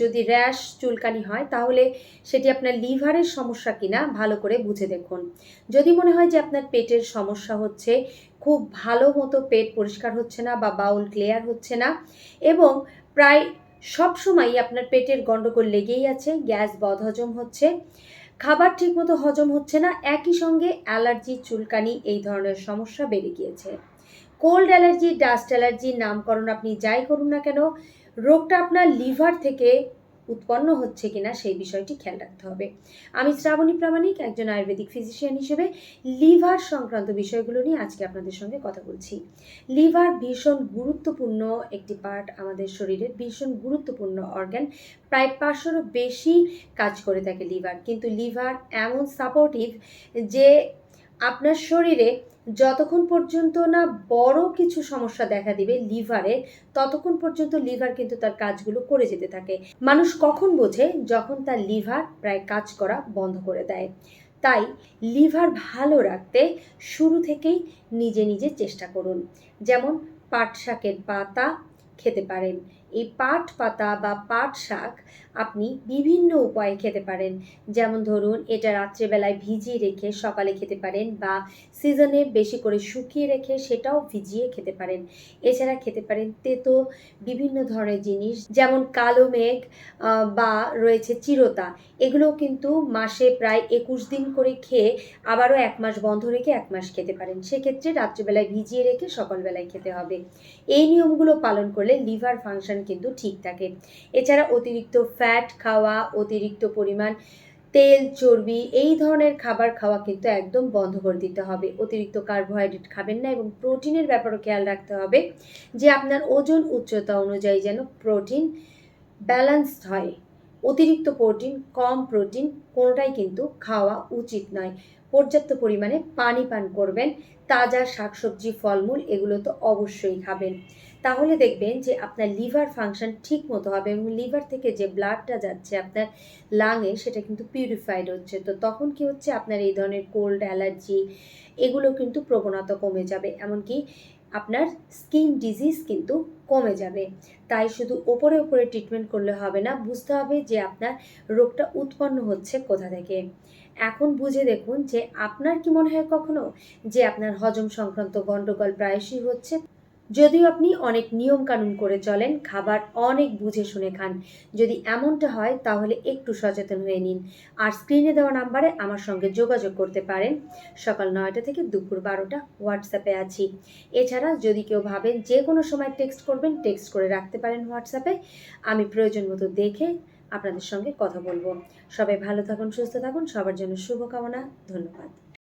যদি র্যাশ চুলকানি হয়, তাহলে সেটি আপনার লিভারের সমস্যা কিনা ভালো করে বুঝে দেখুন। যদি মনে হয় যে আপনার পেটের সমস্যা হচ্ছে, খুব ভালো মতো পেট পরিষ্কার হচ্ছে না বা বাউল ক্লিয়ার হচ্ছে না এবং প্রায় সব সময়ই আপনার পেটের গণ্ডগোল লেগেই আছে, গ্যাস বদহজম হচ্ছে, খাবার ঠিকমতো হজম হচ্ছে না, একই সঙ্গে অ্যালার্জি, চুলকানি এই ধরনের সমস্যা বেড়ে গিয়েছে। কোল্ড অ্যালার্জি ডাস্ট অ্যালার্জি নামকরণ আপনি যাই করুন না কেন রোগটা আপনার লিভার থেকে উৎপন্ন হচ্ছে কিনা সেই বিষয়টি খেয়াল রাখতে হবে। আমি শ্রাবণী প্রামাণিক, একজন আয়ুর্বেদিক ফিজিশিয়ান হিসেবে লিভার সংক্রান্ত বিষয়গুলো নিয়ে আজকে আপনাদের সঙ্গে কথা বলছি। লিভার ভীষণ গুরুত্বপূর্ণ একটি পার্ট আমাদের শরীরের ভীষণ গুরুত্বপূর্ণ অর্গান প্রায় পাঁচশোরও বেশি কাজ করে থাকে লিভার। কিন্তু লিভার এমন সাপোর্টিভ যে আপনার শরীরে যতক্ষণ পর্যন্ত না বড় কিছু সমস্যা দেখা দিবে লিভারে, ততক্ষণ পর্যন্ত লিভার কিন্তু তার কাজগুলো করে যেতে থাকে। মানুষ কখন বোঝে? যখন তার লিভার প্রায় কাজ করা বন্ধ করে দেয়। তাই লিভার ভালো রাখতে শুরু থেকেই নিজে নিজে চেষ্টা করুন। যেমন পাট শাকের পাতা খেতে পারেন এই পাট পাতা বা পাট শাক আপনি বিভিন্ন উপায়ে খেতে পারেন। যেমন ধরুন, এটা রাত্রেবেলায় ভিজিয়ে রেখে সকালে খেতে পারেন বা সিজনে বেশি করে শুকিয়ে রেখে সেটাও ভিজিয়ে খেতে পারেন। এছাড়া খেতে পারেন তেতো, বিভিন্ন ধরনের জিনিস যেমন কালো মেঘ বা রয়েছে চিরতা। এগুলোও কিন্তু মাসে প্রায় একুশ দিন করে খেয়ে আবারও এক মাস বন্ধ রেখে এক মাস খেতে পারেন। সেক্ষেত্রে রাত্রেবেলায় ভিজিয়ে রেখে সকালবেলায় খেতে হবে। এই নিয়মগুলো পালন করলে লিভার ফাংশন কিন্তু ঠিক থাকে। এছাড়া অতিরিক্ত ফ্যাট খাওয়া, অতিরিক্ত পরিমাণ তেল, চর্বি এই ধরনের খাবার খাওয়া কিন্তু একদম বন্ধ করে দিতে হবে। অতিরিক্ত কার্বোহাইড্রেট খাবেন না এবং প্রোটিনের ব্যাপারও খেয়াল রাখতে হবে যে আপনার ওজন উচ্চতা অনুযায়ী যেন প্রোটিন ব্যালেন্সড হয়। অতিরিক্ত প্রোটিন কম প্রোটিন কোনোটাই কিন্তু খাওয়া উচিত নয়। পর্যাপ্ত পরিমাণে পানি পান করবেন। তাজা শাকসবজি, ফলমূল এগুলো তো অবশ্যই খাবেন। তাহলে দেখবেন যে আপনার লিভার ফাংশন ঠিক মতো হবে এবং লিভার থেকে যে ব্লাডটা যাচ্ছে আপনার লাঙে সেটা কিন্তু পিউরিফাইড হচ্ছে। তো তখন কি হচ্ছে? আপনার এই ধরনের কোল্ড অ্যালার্জি এগুলো কিন্তু প্রবণতা কমে যাবে। এমনকি আপনার স্কিন ডিজিজ কিন্তু কমে যাবে। তাই শুধু ওপরে ওপরে ট্রিটমেন্ট করলে হবে না, বুঝতে হবে যে আপনার রোগটা উৎপন্ন হচ্ছে কোথা থেকে। এখন বুঝে দেখুন যে আপনার কি মনে হয় কখনো? যে আপনার হজম সংক্রান্ত গণ্ডগোল প্রায়শই হচ্ছে যদিও আপনি অনেক নিয়ম কানুন করে চলেন, খাবার অনেক বুঝে শুনে খান। যদি এমনটা হয়, তাহলে একটু সচেতন হয়ে নিন। আর স্ক্রিনে দেওয়া নাম্বারে আমার সঙ্গে যোগাযোগ করতে পারেন। সকাল নয়টা থেকে দুপুর বারোটা হোয়াটসঅ্যাপে আছি। এছাড়া যদি কেউ ভাবেন যে কোনো সময় টেক্সট করবেন, টেক্সট করে রাখতে পারেন হোয়াটসঅ্যাপে। আমি প্রয়োজন মতো দেখে আপনাদের সঙ্গে কথা বলব। সবাই ভালো থাকুন, সুস্থ থাকুন। সবার জন্য শুভকামনা। ধন্যবাদ।